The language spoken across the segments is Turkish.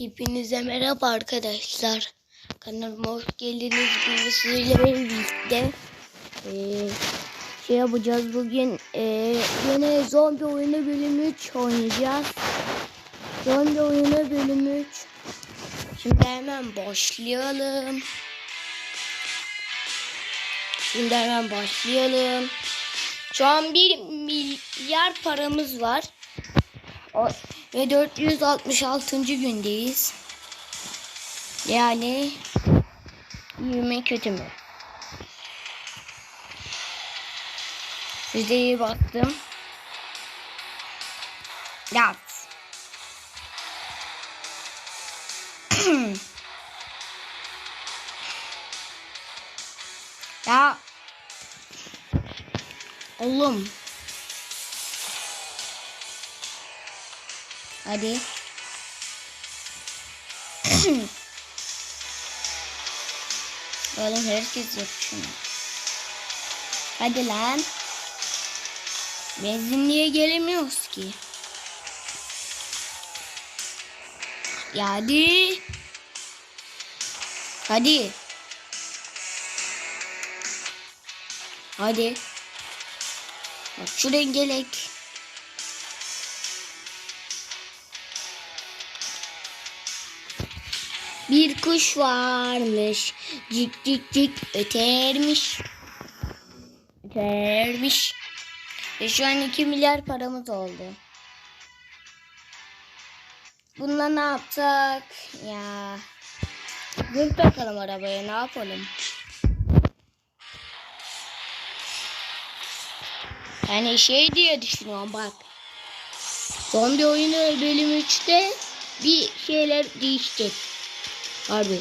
Hepinize merhaba arkadaşlar. Kanalıma hoş geldiniz. Bugün birlikte eee, şey yapacağız. Bugün eee yine zombi oyunu bölümü 3 oynayacağız. Zombi oyunu bölümü 3. Şimdi hemen başlayalım. Şimdi hemen başlayalım. Şu an 1 milyar paramız var. Ve 466. gündeyiz. Yani iyi mi kötü mü? İyi baktım. Yat. ya. Oğlum. Hadi. Oğlum herkes yap şunu. Hadi lan. Benzinliğe gelemiyoruz ki. Ya hadi. Hadi. Hadi. Bak şu rengelek. Bir kuş varmış. Cik cik cik ötermiş. Ötermiş. Ve şu an 2 milyar paramız oldu. Bununla ne yapsak? Ya. Dur bakalım arabaya ne yapalım? Yani şey diye düşünüyorum bak. Zombi oyunu bölüm 3'te bir şeyler değişecek. Harbi.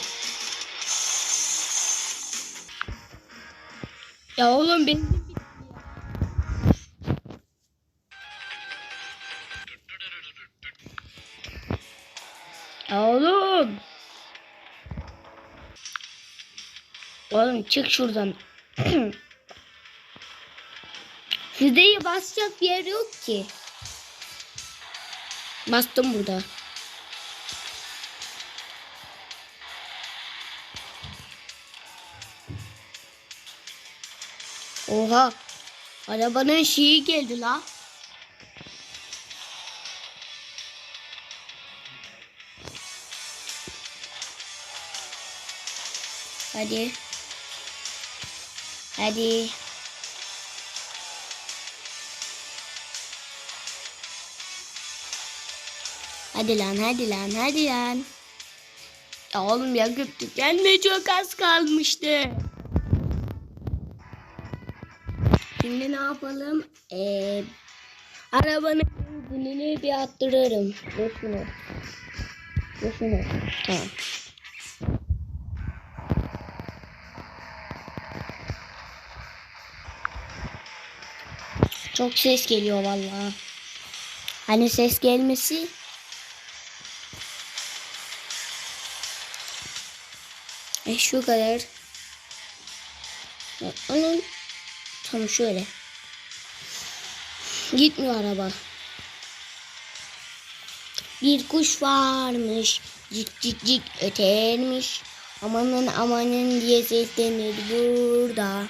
Ya oğlum benim Ya oğlum. Oğlum çık şuradan. Sizde basacak bir yer yok ki. Bastım burada. Oha. Arabanın şeyi geldi la. Hadi. Hadi. Hadi lan hadi lan hadi lan. Ya oğlum yakıp tükenme çok az kalmıştı. Şimdi ne yapalım? Ee, arabanın benzinini bir attırırım. Dur şunu. Dur şunu. Tamam. Çok ses geliyor vallahi. Hani ses gelmesi E şu kadar. Onun tam şöyle. Gitmiyor araba. Bir kuş varmış. Cik cik cik ötermiş. Amanın amanın diye seslenir burada.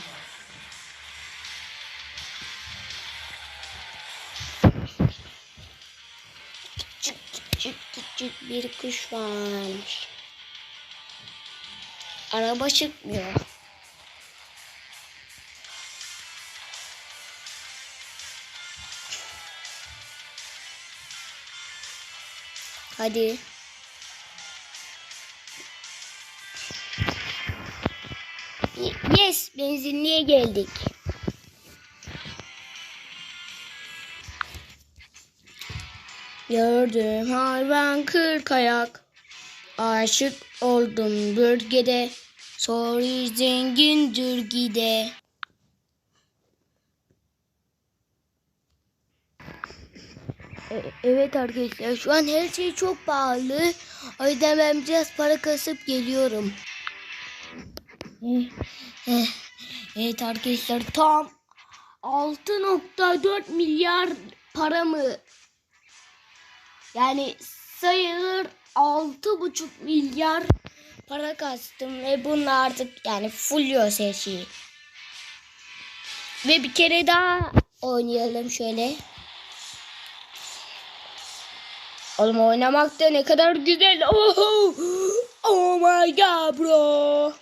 Çık çık çık bir kuş varmış. Araba çıkmıyor. Hadi. Yes, benzinliğe geldik. Gördüm hayvan kırk ayak. Aşık oldum bölgede. Soru zengindir gide. Evet arkadaşlar şu an her şey çok pahalı. O yüzden ben biraz para kasıp geliyorum. Eh, eh, Evet arkadaşlar tam 6.4 milyar paramı yani sayılır altı buçuk milyar para kastım ve bunun artık yani fulluyor her şeyi. Ve bir kere daha oynayalım şöyle. Oğlum oynamak da ne kadar güzel. Oh, oh my god bro.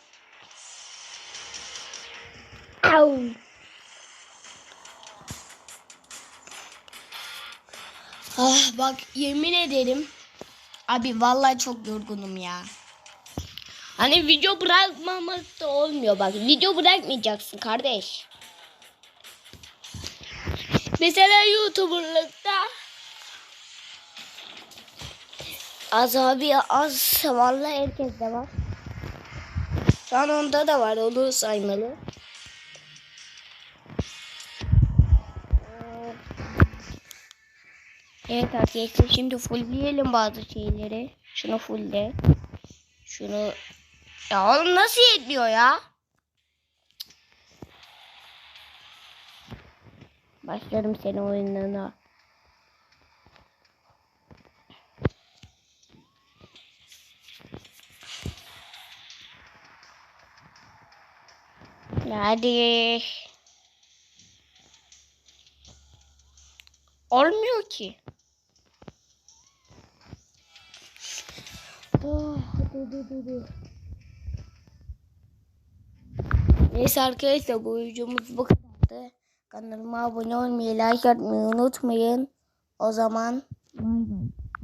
Au. Ah bak yemin ederim. Abi vallahi çok yorgunum ya. Hani video bırakmamak da olmuyor bak. Video bırakmayacaksın kardeş. Mesela YouTuber'lıkta az abi az vallahi herkes de var. Şu an onda da var onu saymalı. Evet arkadaşlar şimdi fullleyelim bazı şeyleri. Şunu fullle. Şunu ya oğlum nasıl yetmiyor ya? Başlarım senin oyunlarına. Hadi. Olmuyor ki. Oh, dur dur dur dur. Neyse arkadaşlar bu videomuz bu kadardı. Kanalıma abone olmayı, like atmayı unutmayın. O zaman bay bay.